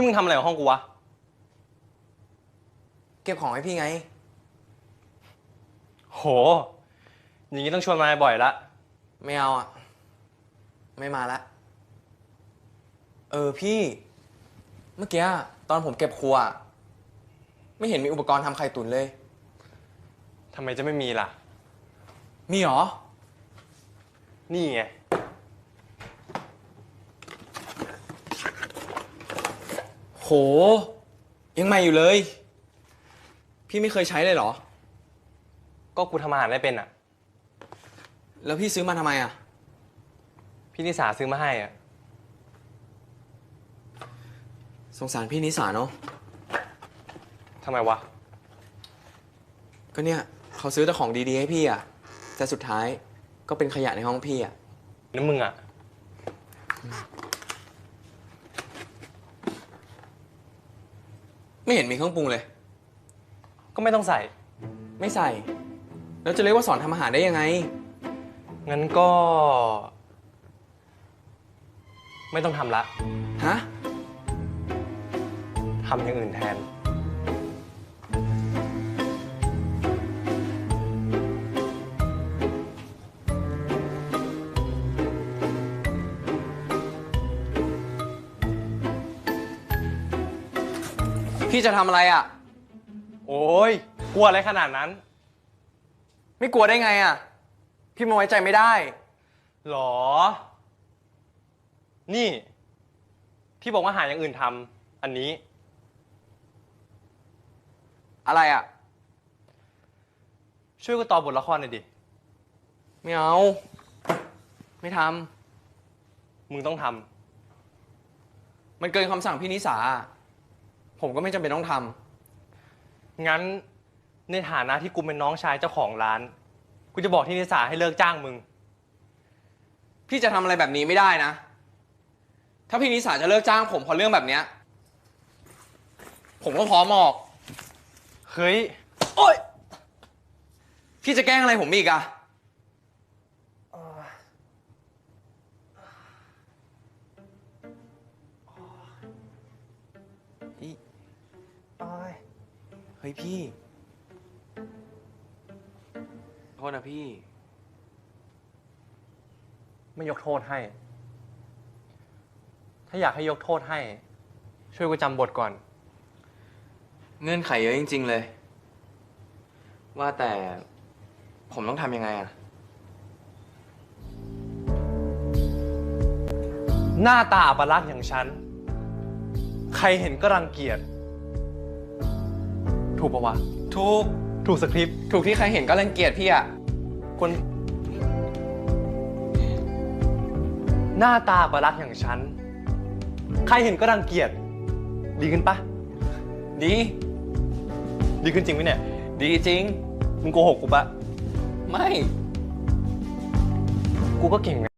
นี่มึงทำอะไรกับห้องกูวะ เก็บของให้พี่ไง โห อย่างนี้ต้องชวนมาบ่อยละ ไม่เอาอะ ไม่มาละ เออพี่ เมื่อกี้ตอนผมเก็บครัวอะไม่เห็นมีอุปกรณ์ทำไข่ตุ๋นเลย ทำไมจะไม่มีล่ะ มีเหรอ นี่ไง ห ยังใหม่อยู่เลย พี่ไม่เคยใช้เลยเหรอ ก็กูทำอาหารได้เป็นอะ แล้วพี่ซื้อมาทำไมอะ พี่นิสาซื้อมาให้อะ สงสารพี่นิสาเนาะ ทำไมวะ ก็เนี่ย เขาซื้อแต่ของดีๆให้พี่อะ แต่สุดท้ายก็เป็นขยะในห้องพี่อะแล้วมึงอะ ไม่เห็นมีเครื่องปรุงเลย ก็ไม่ต้องใส่ ไม่ใส่ แล้วจะเรียกว่าสอนทำอาหารได้ยังไง งั้นก็ ไม่ต้องทำละฮะ ทำอย่างอื่นแทน พี่จะทำอะไรอะ โอ้ยกลัวอะไรขนาดนั้นไม่กลัวได้ไงอะ พี่มาไว้ใจไม่ได้ หรอ นี่ที่บอกว่าหาอย่างอื่นทำอันนี้ อะไรอะ ช่วยกูตอบบทละครหน่อยดิ ไม่เอา ไม่ทมึงต้องทำำมันเกินคำสั่งพี่นิสา ผมก็ไม่จำเป็นต้องทงั้นในฐานะที่กูเป็นน้องชายเจ้าของร้าน กูจะบอกที่นิสาให้เลิกจ้างมึงำพี่จะทำอะไรแบบนี้ไม่ได้นะ ถ้าพี่นิสาจะเลิกจ้างผมเพราะเรื่องแบบเนี้ย ผมก็พร้อมออก เฮ้ย โอ๊ย พี่จะแกล้งอะไรผมอีกอะ เฮ้ยพี่ โทษนะพี่ ไม่ยกโทษให้ ถ้าอยากให้ยกโทษให้ ช่วยกูจำบทก่อน เงื่อนไขเยอะจริง ๆ เลย ว่าแต่ผมต้องทำยังไงอะหน้าตาอัปลักษณ์อย่างฉัน ใครเห็นก็รังเกียจ ถูกปะวะ ถูก ถูกสคริปต์ ถูกที่ใครเห็นก็รังเกียจพี่อะคน หน้าตาอัปลักษณ์อย่างฉัน ใครเห็นก็รังเกียจ ดีขึ้นปะ ดี ดีขึ้นจริงไหมเนี่ย ดีจริง มึงโกหกกูปะ ไม่ กูก็เก่งไง